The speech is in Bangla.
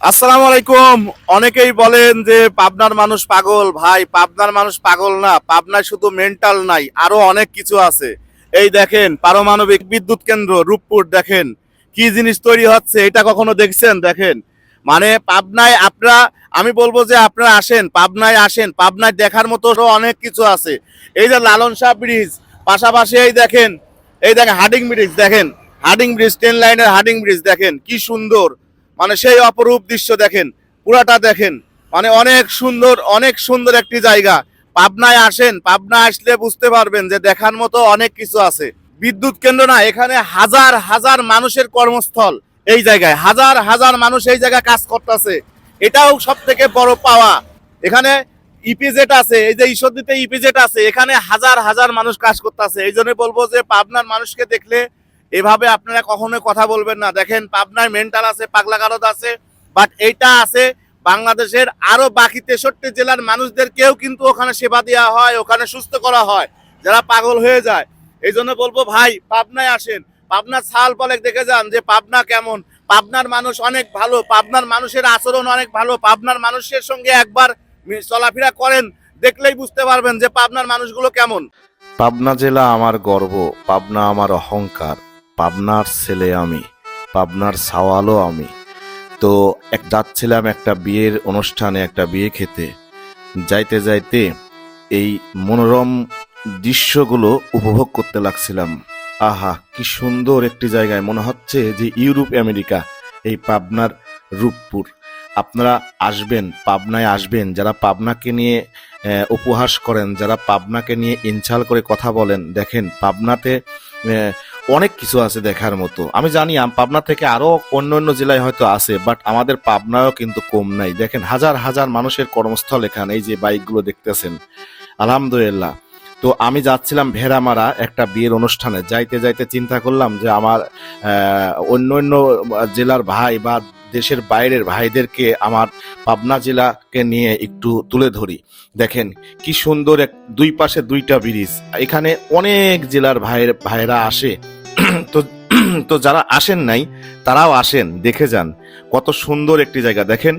আসসালামু আলাইকুম। অনেকেই বলেন যে পাবনার মানুষ পাগল। ভাই, পাবনার মানুষ পাগল না। পাবনায় শুধু মেন্টাল নাই, আরও অনেক কিছু আছে। এই দেখেন, পারমাণবিক বিদ্যুৎ কেন্দ্র, রূপপুর, দেখেন। কি জিনিস তৈরি হচ্ছে, এটা কখনো দেখছেন? দেখেন। মানে পাবনায় আপনারা, আমি বলব যে আপনারা আসেন, পাবনায় আসেন। পাবনায় দেখার মতো অনেক কিছু আছে। এই যে লালন শাহ ব্রিজ, পাশাপাশি এই দেখেন এই দেখেন হার্ডিং ব্রিজ, দেখেন। হার্ডিং ব্রিজ ট্রেন লাইনের হার্ডিং ব্রিজ, দেখেন। কি সুন্দর। মানে সেই অপরূপ দৃশ্য দেখেন, পুরাটা দেখেন। মানে অনেক সুন্দর অনেক সুন্দর একটি জায়গা। পাবনায় আসেন পাবনা আসলে বুঝতে পারবেন যে দেখার মতো অনেক কিছু আছে। বিদ্যুৎ কেন্দ্র না, এখানে হাজার হাজার মানুষের কর্মস্থল এই জায়গায়। হাজার হাজার মানুষ এই জায়গায় কাজ করতেছে। এটাও সব থেকে বড় পাওয়া। এখানে ইপিজেট আছে, এই যে ঈশ্বরদীতে ইপিজেট আছে, এখানে হাজার হাজার মানুষ কাজ করতেছে। এই জন্য বলব যে পাবনার মানুষকে দেখলে এভাবে আপনারা কখনো কথা বলবেন না। দেখেন, পাবনায় মেন্টাল আছে পাগলা গারদ আছে বাট এইটা আছে বাংলাদেশের আরও বাকি তেষট্টি জেলার মানুষদেরকেও কিন্তু ওখানে সেবা দেওয়া হয়, ওখানে সুস্থ করা হয়, যারা পাগল হয়ে যায়। এই জন্য বলব, ভাই, পাবনায় আসেন। পাবনার ছাল পলেক দেখে যান যে পাবনা কেমন। পাবনার মানুষ অনেক ভালো, পাবনার মানুষের আচরণ অনেক ভালো, পাবনার মানুষের সঙ্গে একবার চলাফেরা করেন, দেখলেই বুঝতে পারবেন যে পাবনার মানুষগুলো কেমন। পাবনা জেলা আমার গর্ব, পাবনা আমার অহংকার। পাবনার ছেলে আমি, পাবনার সাওয়ালও আমি। তো এক যাচ্ছিলাম একটা বিয়ের অনুষ্ঠানে, একটা বিয়ে খেতে। যাইতে যাইতে এই মনোরম দৃশ্যগুলো উপভোগ করতে লাগছিলাম। আহা, কি সুন্দর একটি জায়গায়। মনে হচ্ছে যে ইউরোপ, আমেরিকা, এই পাবনার রূপপুর। আপনারা আসবেন, পাবনায় আসবেন। যারা পাবনাকে নিয়ে উপহাস করেন, যারা পাবনাকে নিয়ে ইনসাল করে কথা বলেন, দেখেন পাবনাতে অনেক কিছু আছে দেখার মতো। আমি জানি পাবনা থেকে আরও অন্য অন্য জেলায় হয়তো আছে বাট আমাদের পাবনায়ও কিন্তু কম নাই। দেখেন, হাজার হাজার মানুষের কর্মস্থল এখানে, এই যে বাইকগুলো দেখতেছেন। আলহামদুলিল্লাহ। তো আমি যাচ্ছিলাম ভেড়ামারা একটা বিয়ের অনুষ্ঠানে। যাইতে যাইতে চিন্তা করলাম যে আমার অন্য অন্য জেলার ভাই বা দেশের বাইরের ভাইদেরকে আমার পাবনা জেলাকে নিয়ে একটু তুলে ধরি। দেখেন, কি সুন্দর এক দুই পাশে দুইটা ব্রিজ। এখানে অনেক জেলার ভাইয়ের ভাইরা আসে। তো তো যারা আসেন নাই তারাও আসেন দেখে যান। কত সুন্দর একটি জায়গা। দেখেন